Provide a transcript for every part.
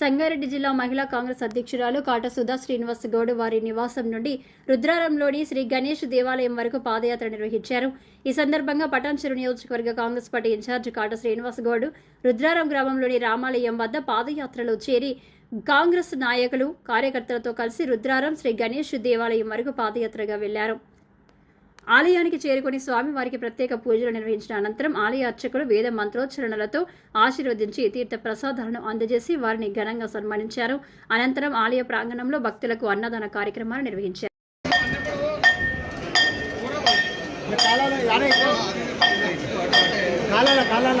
సంగారెడ్డి జిల్లా మహిళా కాంగ్రెస్ అధ్యక్షురాలు కాట సుధా శ్రీనివాస్ గౌడ్ వారి నివాసం నుండి రుద్రారంలోని శ్రీ గణేష్ దేవాలయం వరకు పాదయాత్ర నిర్వహించారు. ఈ సందర్భంగా పటాన్చెరు నియోజకవర్గ కాంగ్రెస్ పార్టీ ఇన్ఛార్జ్ కాట శ్రీనివాస్ గౌడ్ రుద్రారం గ్రామంలోని రామాలయం వద్ద పాదయాత్రలో చేరి కాంగ్రెస్ నాయకులు కార్యకర్తలతో కలిసి రుద్రారం శ్రీ గణేష్ దేవాలయం వరకు పాదయాత్రగా వెళ్ళారు. ఆలయానికి చేరుకుని స్వామివారికి ప్రత్యేక పూజలు నిర్వహించిన అనంతరం ఆలయ అర్చకులు వేద మంత్రోచ్చరణలతో ఆశీర్వదించి తీర్థ ప్రసాదాలను అందజేసి వారిని ఘనంగా సన్మానించారు అనంతరం ఆలయ ప్రాంగణంలో భక్తులకు అన్నదాన కార్యక్రమాలు నిర్వహించారు కాలాల కాలాల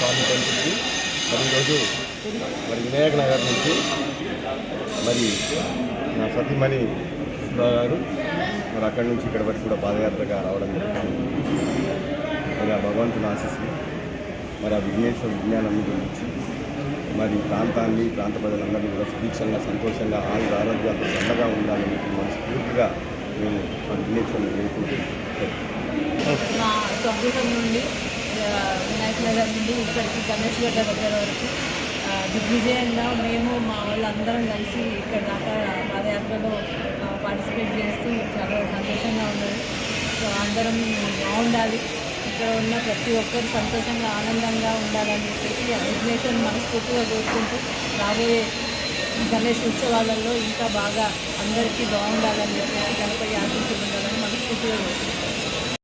స్వామి టెంపుల్కి మరి ఈరోజు మరి వినాయక నగర్ నుంచి మరి నా సతీమణి గారు మరి అక్కడి నుంచి ఇక్కడ వరకు కూడా పాదయాత్రగా రావడం జరిగింది మరి ఆ భగవంతుని ఆశీస్సులు మరి ఆ విఘ్నేశ్వర విజ్ఞానం గురించి మరి ప్రాంతాన్ని ప్రాంత ప్రజలందరినీ కూడా సుభిక్షంగా సంతోషంగా ఆయుర ఆరోగ్యాలతో చల్లగా ఉండాలని మనస్ఫూర్తిగా మేము ఆ విఘ్నేశ్వరుని వేడుకుంటున్నాం నుండి వినాయక నగర్ నుండి ఇక్కడికి గణేష్ గడ్డ దగ్గర వరకు. దిగ్విజయంగా మేము మా వాళ్ళందరం కలిసి ఇక్కడ దాకా పాదయాత్రలో పార్టిసిపేట్ చేస్తూ చాలా సంతోషంగా ఉన్నది సో అందరం బాగుండాలి. ఇక్కడ ఉన్న ప్రతి ఒక్కరు సంతోషంగా ఆనందంగా ఉండాలని చెప్పేసి ఆ విఘ్నేశ్వరుని మనస్ఫూర్తిగా కోరుకుంటూ రాబోయే గణేష్ ఉత్సవాలలో ఇంకా బాగా అందరికీ బాగుండాలని చెప్పేసి గణపతి ఆశించి ఉండాలని మనస్ఫూర్తిగా కోరుకుంటాం